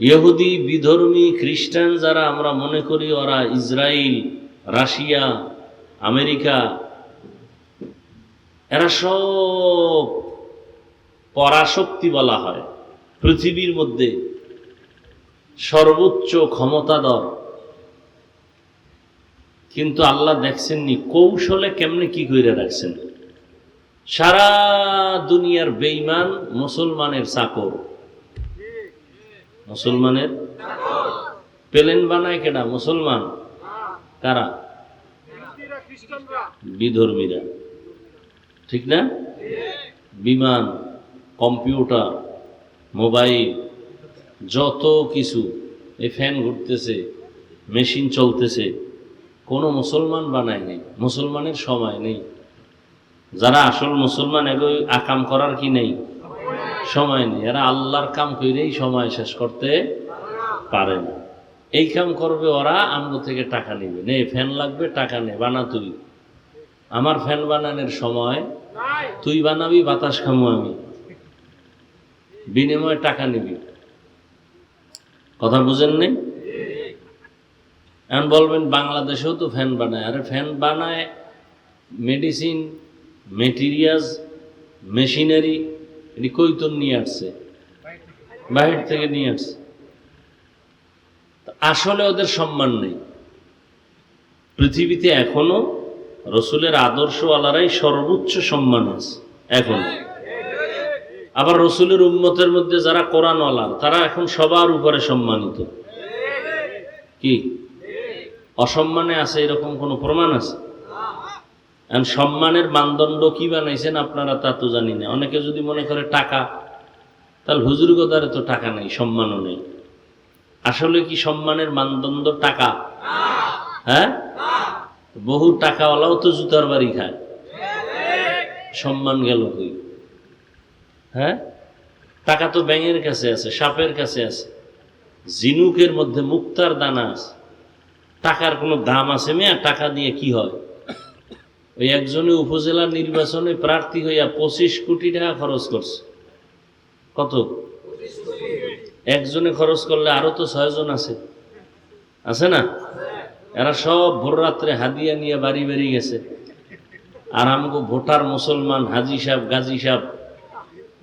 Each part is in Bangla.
ইহুদি বিধর্মী খ্রিস্টান যারা, আমরা মনে করি ওরা ইসরায়েল রাশিয়া, আমেরিকা, এরা সব পরাশক্তি বলা হয়। পৃথিবীর মধ্যে সর্বোচ্চ ক্ষমতাধর। কিন্তু আল্লাহ দেখছেননি, কৌশলে কেমনে কি করে রাখছেন? সারা দুনিয়ার বেইমান মুসলমানের চাকর। মুসলমানের? প্লেন বানায় কেডা? মুসলমান? কারা? বিধর্মীরা। ঠিক না? বিমান, কম্পিউটার, মোবাইল, যত কিছু, এই ফ্যান ঘুরতেছে, মেশিন চলতেছে, কোনো মুসলমান বানায় নেই। মুসলমানের সময় নেই। যারা আসল মুসলমান, এগোয়, আকাম করার কি নেই? সময় নেই। এরা আল্লাহর কাম করেই সময় শেষ করতে পারে না। এই কাম করবে ওরা আমগো থেকে টাকা নিবে। নে, ফ্যান লাগবে, টাকা নে, বানা তুই। আমার ফ্যান বানানোর সময় তুই বানাবি, বাতাস খামু আমি। বিনিময়ে টাকা নিবি। কথা বুঝেন নেই? এখন বলবেন, বাংলাদেশেও তো ফ্যান বানায়। আরে ফ্যান বানায় মেডিসিন মেটেরিয়ালস মেশিনারি কই নিয়ে আসছে? বাহির থেকে নিয়ে আসছে। আসলে ওদের সম্মান নেই। পৃথিবীতে এখনও রসুলের আদর্শওয়ালারাই সর্বোচ্চ সম্মান আছে, এখন। আবার রসুলের উম্মতের মধ্যে যারা কোরআনওয়ালার তারা এখন সবার উপরে সম্মানিত। কি? অসম্মানে আছে এরকম কোনো প্রমাণ আছে? সম্মানের মানদণ্ড কি বানাইছেন আপনারা তা তো জানি না। অনেকে যদি মনে করে টাকা, তাহলে হুজুর গোদারে তো টাকা নেই, সম্মানও নেই। আসলে কি সম্মানের মানদণ্ড টাকা? হ্যাঁ? বহু টাকাওয়ালাও তো জুতার বাড়ি খায়। সম্মান গেল কই? হ্যাঁ? টাকা তো ব্যাঙের কাছে আছে, সাপের কাছে আছে। জিনুকের মধ্যে মুক্তার দানা আছে। টাকার কোনো দাম আছে মেয়া? টাকা দিয়ে কি হয়? ওই একজনে উপজেলা নির্বাচনে প্রার্থী হইয়া পঁচিশ কোটি টাকা খরচ করছে। কত? একজনে খরচ করলে আরও তো ছয়জন আছে। আছে না? এরা সব ভোর রাত্রে হাদিয়া নিয়ে বাড়ি বাড়ি গেছে। আর আমগো ভোটার মুসলমান হাজি সাহেব, গাজী সাহেব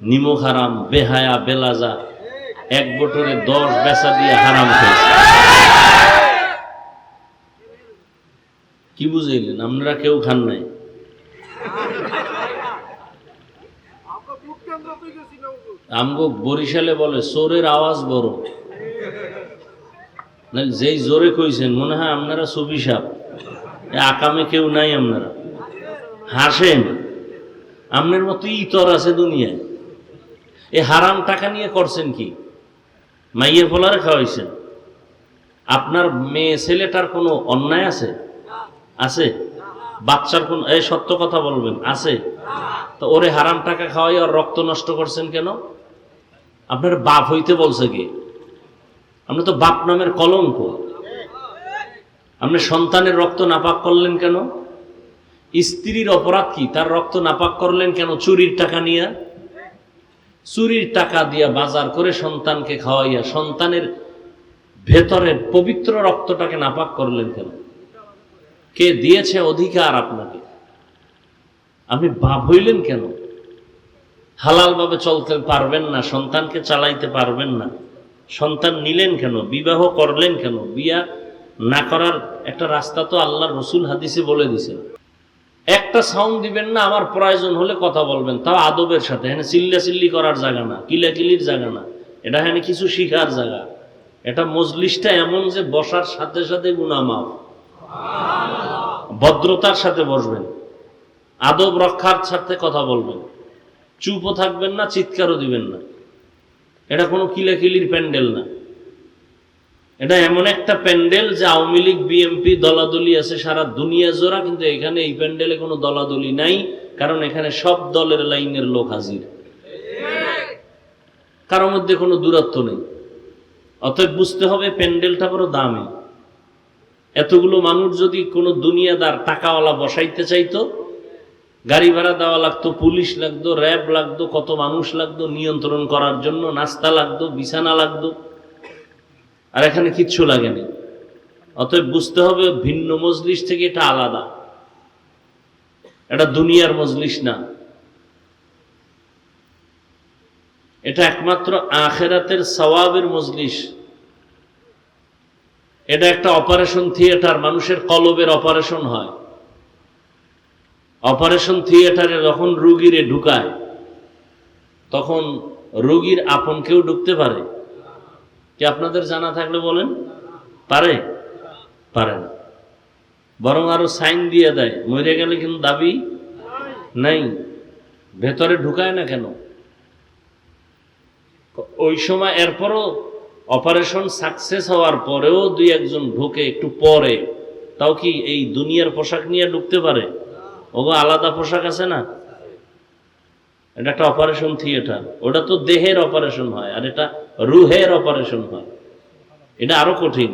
নিমক হারাম, বেহায়া, বেলাজা, এক বটরে দশ বেচা দিয়ে হারাম খেয়েছে। কি বুঝাইলেন? আপনারা কেউ খান নাই। আমগো বরিশালে বলে চোরের আওয়াজ বড়। যেই জোরে কইছেন, মনে হয় আপনারা ছবি সাপ। আকামে কেউ নাই আপনারা। হাসেন। আপনার মতো ইতর আছে দুনিয়ায়। এ হারাম টাকা নিয়ে করছেন কি? মাইয়ের ফলারে খাওয়াইছেন। আপনার মেয়ে, ছেলেটার কোনো অন্যায় আছে? আছে? বাচ্চার কোন এই সত্য কথা বলবেন, আছে? তো ওরে হারাম টাকা খাওয়াই আর রক্ত নষ্ট করছেন কেন? আপনার বাপ হইতে বলছে কি? আপনি তো বাপ নামের কলঙ্ক। আপনি সন্তানের রক্ত নাপাক করলেন কেন? স্ত্রীর অপরাধ কি? তার রক্ত নাপাক করলেন কেন চুরির টাকা নিয়ে? চুরির টাকা দিয়া বাজার করে সন্তানকে খাওয়াইয়া সন্তানের ভেতরের পবিত্র রক্তটাকে নাপাক করলেন কেন? কে দিয়েছে অধিকার আপনাকে? আপনি বাপ হইলেন কেন? হালালভাবে চলতে পারবেন না, সন্তানকে চালাইতে পারবেন না। সন্তান নিলেন কেন? বিবাহ করলেন কেন? বিয়া না করার একটা রাস্তা তো আল্লাহ রসুল হাদিসে বলে দিছেন একটা সাউন্ড দিবেন না, আমার প্রয়োজন হলে কথা বলবেন। তাও আদবের সাথে। হ্যাঁ চিল্লা চিল্লি করার জায়গা না, কিলাকিলির জায়গা না। এটা হ্যাঁ কিছু শিখার জায়গা। এটা মজলিসটা এমন যে বসার সাথে সাথে গুনামাফ ভদ্রতার সাথে বসবেন। আদব রক্ষার সাথে কথা বলবেন। চুপও থাকবেন না, চিৎকারও দিবেন না। এটা কোনো কিলাকিলির প্যান্ডেল না। এটা এমন একটা প্যান্ডেল যে আওয়ামী লীগ বিএমপি দলাদলি আছে, সারা দুনিয়া জোড়া, কিন্তু এখানে এই প্যান্ডেলে কোনো দলাদলি নাই, কারণ এখানে সব দলের লাইনের লোক হাজির। কারোর মধ্যে কোনো দূরত্ব নেই। অতএব বুঝতে হবে প্যান্ডেলটা বড় দামি। এতগুলো মানুষ যদি কোনো দুনিয়াদার টাকাওয়ালা বসাইতে চাইতো, গাড়ি ভাড়া দেওয়া লাগতো, পুলিশ লাগতো, র্যাব লাগতো, কত মানুষ লাগতো নিয়ন্ত্রণ করার জন্য, নাস্তা লাগতো, বিছানা লাগতো, আর এখানে কিচ্ছু লাগেনি অতএব বুঝতে হবে ভিন্ন মজলিস থেকে এটা আলাদা। এটা দুনিয়ার মজলিস না। এটা একমাত্র আখেরাতের সওয়াবের মজলিস। এটা একটা অপারেশন থিয়েটার, মানুষের কলবের অপারেশন হয়। অপারেশন থিয়েটারে যখন রুগীরে ঢুকায়, তখন রুগীর আপন কেউ ঢুকতে পারে? কি আপনাদের জানা থাকলে বলেন? পারে? পারে না। বরং আরও সাইন দিয়ে দেয়, মরে গেলে কিন্তু দাবি নাই। ভেতরে ঢুকায় না কেন? ওই সময় এরপরও অপারেশন সাকসেস হওয়ার পরেও দুই একজন ঢুকে একটু পরে, তাও কি এই দুনিয়ার পোশাক নিয়ে ঢুকতে পারে? ওগো, আলাদা পোশাক আছে না? এটা একটা অপারেশন থিয়েটার, ওটা তো দেহের অপারেশন হয় আর এটা রুহের অপারেশন হয়। এটা আরও কঠিন।